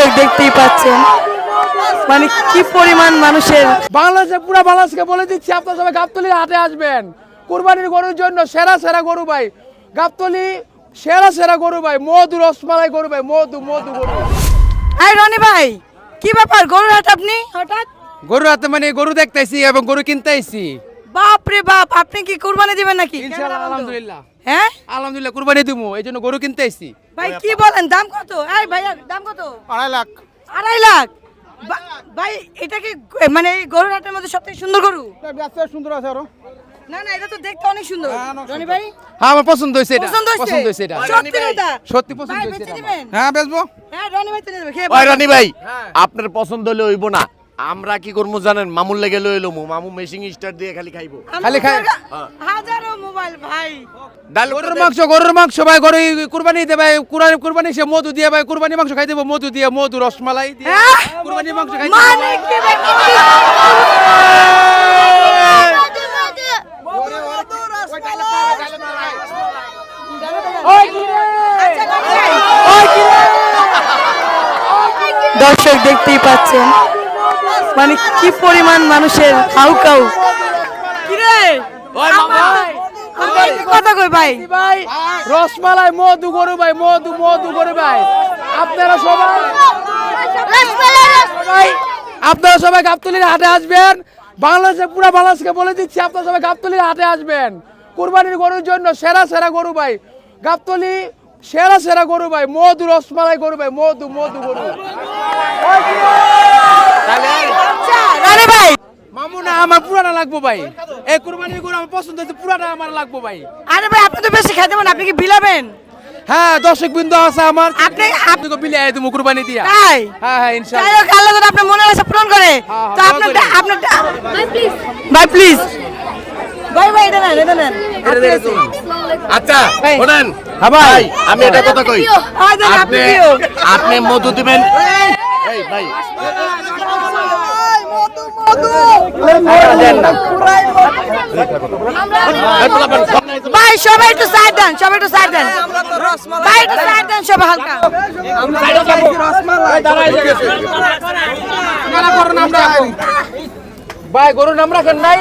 দর্শক দেখতেই পাচ্ছেন। মানে কি পরিমাণ মানুষের বাংলাদেশে পুরো বাংলাদেশকে বলে দিচ্ছি আপনারা সবাই গাবতলির হাটে আসবেন। কুরবানির গরুর জন্য সেরা সেরা গরু ভাই। গাবতলি সেরা সেরা গরু ভাই মধু রসমালাই গরু ভাই মধু মধু গরু এই রনি ভাই কি ব্যাপার গরুর হাট আপনি? হঠাৎ? গরু হাতে মানে গরু দেখতেছি এবং গরু কিনতেছি বাপ রে বাপ আপনি কি কুরবানি দিবেন নাকি? ইনশাআল্লাহ আলহামদুলিল্লাহ। হ্যাঁ? আলহামদুলিল্লাহ কুরবানি দিমু এই জন্য গরু কিনতেছি ভাই কি বলেন দাম কত? এই ভাইয়া দাম কত? আড়াই লাখ। আড়াই লাখ? ভাই এটা কি মানে এই গরুর হাটের মধ্যে সবথেকে সুন্দর গরু? সুন্দর আছে আরও। না না এটা তো দেখতে অনেক সুন্দর। রনি ভাই? হ্যাঁ আমার পছন্দ হয়েছে এটা পছন্দ হয়েছে? পছন্দ হয়েছে এটা। সত্যি কথা? সত্যি পছন্দ হয়েছে বেচে এটা দিবেন? হ্যাঁ বেচবো। হ্যাঁ রনি ভাই তো বলুন। রানী ভাই হ্যাঁ। আপনার পছন্দ হলে হইব না। আমরা কি করব জানেন? মামুর লেগে লই এলো মামু মেশিং স্টার দিয়ে খালি খাইবো। খালি খাই- হাজারো মোবাইল ভাই। ডাল গরুর মাংস গরুর মাংস ভাই গরু কুরবানি দিতে ভাই। কুরবানি কুরবানি সে মধু দিয়ে ভাই কুরবানি মাংস খাই দেবো মধু দিয়ে মধু রসমালাই দিয়ে। হ্যাঁ? কুরবানি মাংস খাই মানে? দর্শক দেখতেই পাচ্ছেন। মানে কি পরিমাণ মানুষের হাউ কাউ? কিরে? আমার- আমার কি কথা কই ভাই? ভাই? রসমালাই মধু গরু ভাই মধু মধু গরু ভাই। আপনারা সবাই সবাই আপনারা সবাই গাবতলির হাটে আসবেন। বাংলাদেশে পুরো বাংলাদেশকে বলে দিচ্ছি আপনারা সবাই গাবতলির হাটে আসবেন। কুরবানির গরুর জন্য সেরা সেরা গরু ভাই। গাবতলি সেরা সেরা গরু ভাই মধু রসমালাই গরু ভাই মধু মধু গরু আচ্ছা রানী ভাই মামু না আমার পুরাটা লাগবো ভাই। এই কুরবানির গরু আমার পছন্দ হচ্ছে পুরাটা আমার লাগবো ভাই। আরে ভাই আপনি তো বেশি খাইতে পারেন আপনি কি বিলাবেন? হ্যাঁ দর্শক বিন্দু আছে আমার। আপনি- আপনি বিলে দেবো কুরবানি দিয়া। তাই? হ্যাঁ হ্যাঁ যাই হোক আল্লাহ যেন আপনার মনের আশা পূরণ করে। হ্যাঁ, তো হ্যাঁ, আপনার দোয়া করি। আপনার ভাই প্লিজ ভাই ভাই এটা নেন এটা নেন। আচ্ছা ভাই। হ্যাঁ ভাই। আমি এটা কথা কই। আপনি আপনি আপনি মধু দিবেন? এই ভাই দেন না। এই পোলাপান, সব নাই তো। ভাই সবাই একটু সাইড দেন সবাই একটু সাইড দেন। ভাই একটু সাইড দেন সবাই হালকা। ভাই গরুর নাম রাখেন নাই?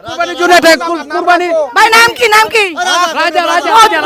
কুরবানির জন্য এটা কুরবানি ভাই নাম কি নাম কি? রাজা রাজা রাজা